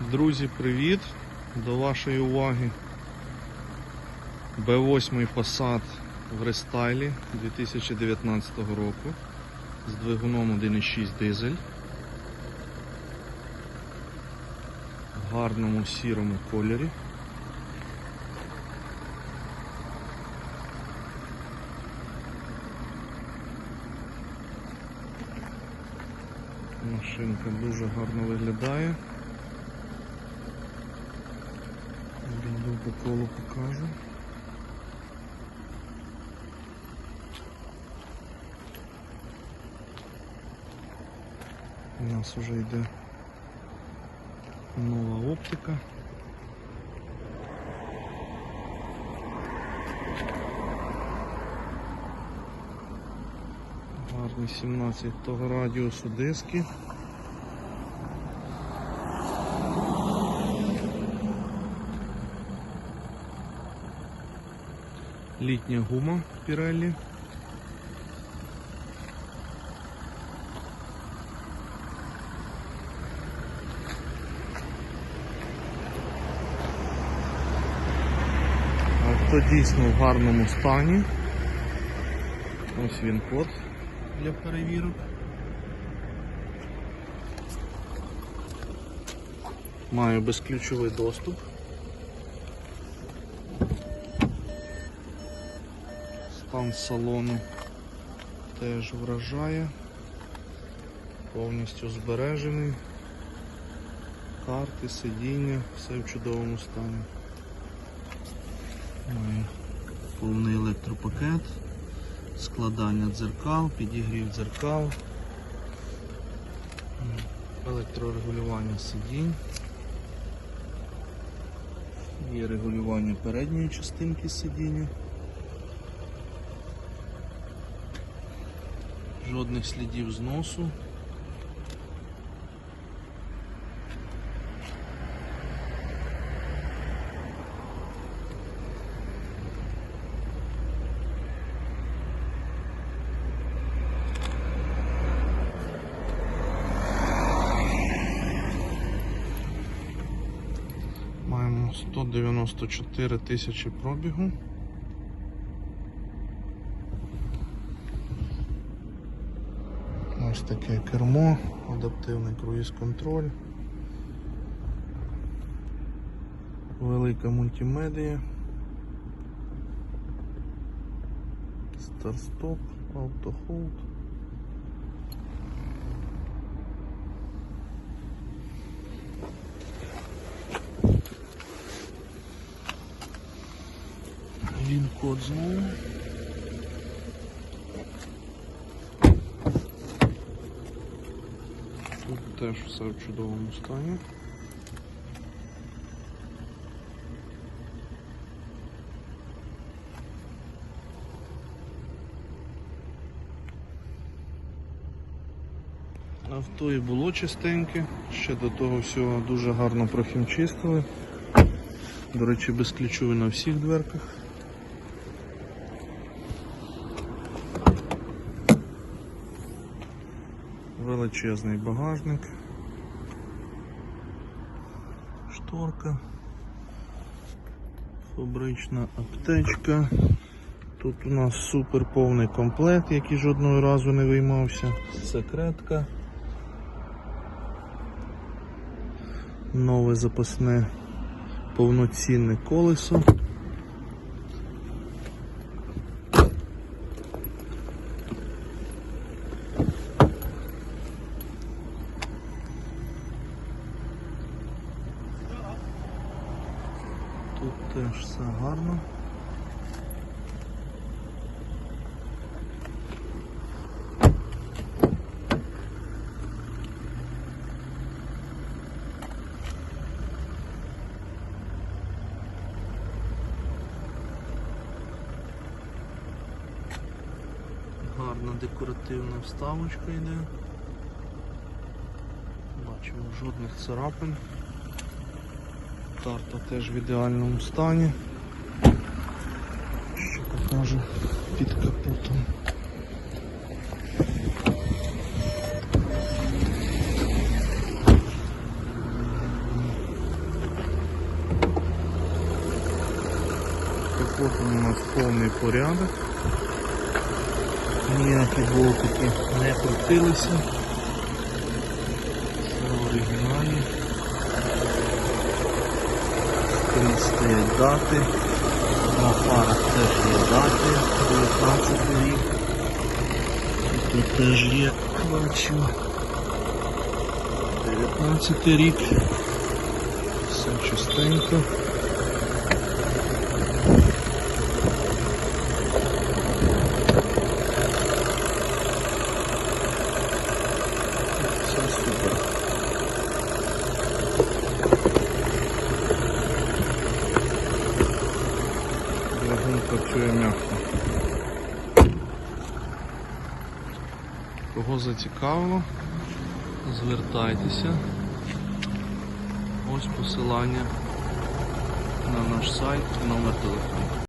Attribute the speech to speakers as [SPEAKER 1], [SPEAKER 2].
[SPEAKER 1] Друзі, привіт! До вашої уваги B8 Passat в рестайлі 2019 року з двигуном 1.6 дизель в гарному сірому кольорі. Машинка дуже гарно виглядає. По колу покажу. У нас вже йде нова оптика. Гарні 17 радіусу диски. Літня гума Pirelli. Авто дійсно в гарному стані. Ось він код для перевірок. Маю безключовий доступ. Стан салону теж вражає, повністю збережений, карти, сидіння, все в чудовому стані. Має повний електропакет, складання дзеркал, підігрів дзеркал, електрорегулювання сидінь. Є регулювання передньої частинки сидіння. Жодних слідів зносу. Маємо 194 тисячі пробігу. Ось таке кермо, адаптивний круїз-контроль, велика мультимедія, старт-стоп, автохолд. Він код знову. Тут теж все в чудовому стані. Авто і було чистеньке, ще до того всього дуже гарно прохімчистили. До речі, безключовий на всіх дверках. Величезний багажник, шторка, фабрична аптечка. Тут у нас супер повний комплект, який жодного разу не виймався. Секретка. Нове запасне повноцінне колесо. Тут теж все гарно. Гарна декоративна вставочка йде. Бачимо жодних царапин. Старта теж в ідеальному стані. Що покажу під капотом. Капотом у нас повний порядок. Ніякі болтики не крутилися. Все оригінальні стоять дати. На фарах теж є дати. 19 рік. Тут теж є, бачу. 19 рік. Все чистенько. Все супер. Двигун працює м'яко. Кого зацікавило, звертайтеся. Ось посилання на наш сайт номер телефону.